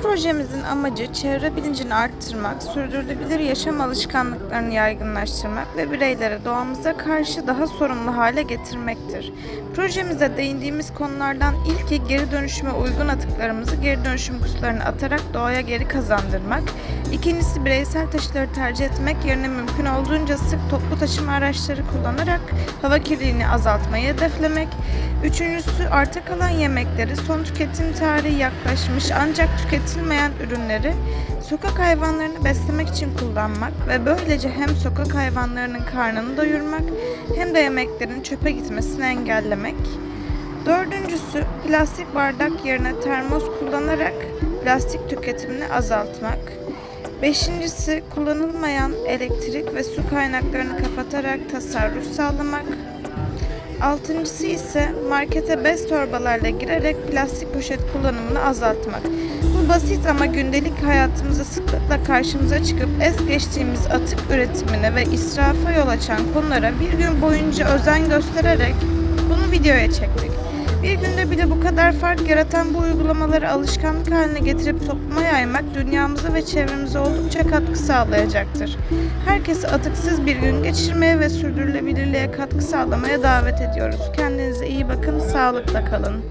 Projemizin amacı çevre bilincini arttırmak, sürdürülebilir yaşam alışkanlıklarını yaygınlaştırmak ve bireylere doğamıza karşı daha sorumlu hale getirmektir. Projemize değindiğimiz konulardan ilki geri dönüşüme uygun atıklarımızı geri dönüşüm kutularına atarak doğaya geri kazandırmak. İkincisi bireysel taşıtları tercih etmek yerine mümkün olduğunca sık toplu taşıma araçları kullanarak hava kirliliğini azaltmayı hedeflemek. Üçüncüsü arta kalan yemekleri son tüketim tarihi yaklaşmış ancak tüketilmeyen ürünleri sokak hayvanlarını beslemek için kullanmak ve böylece hem sokak hayvanlarının karnını doyurmak hem de yemeklerin çöpe gitmesini engellemek. Dördüncüsü plastik bardak yerine termos kullanarak plastik tüketimini azaltmak. Beşincisi kullanılmayan elektrik ve su kaynaklarını kapatarak tasarruf sağlamak. Altıncısı ise markete bez torbalarla girerek plastik poşet kullanımını azaltmak. Bu basit ama gündelik hayatımızda sıklıkla karşımıza çıkıp es geçtiğimiz atık üretimine ve israfa yol açan konulara bir gün boyunca özen göstererek bunu videoya çektik. Bir günde bile bu kadar fark yaratan bu uygulamaları alışkanlık haline getirip topluma yaymak dünyamıza ve çevremize oldukça katkı sağlayacaktır. Herkesi atıksız bir gün geçirmeye ve sürdürülebilirliğe katkı sağlamaya davet ediyoruz. Kendinize iyi bakın, sağlıkla kalın.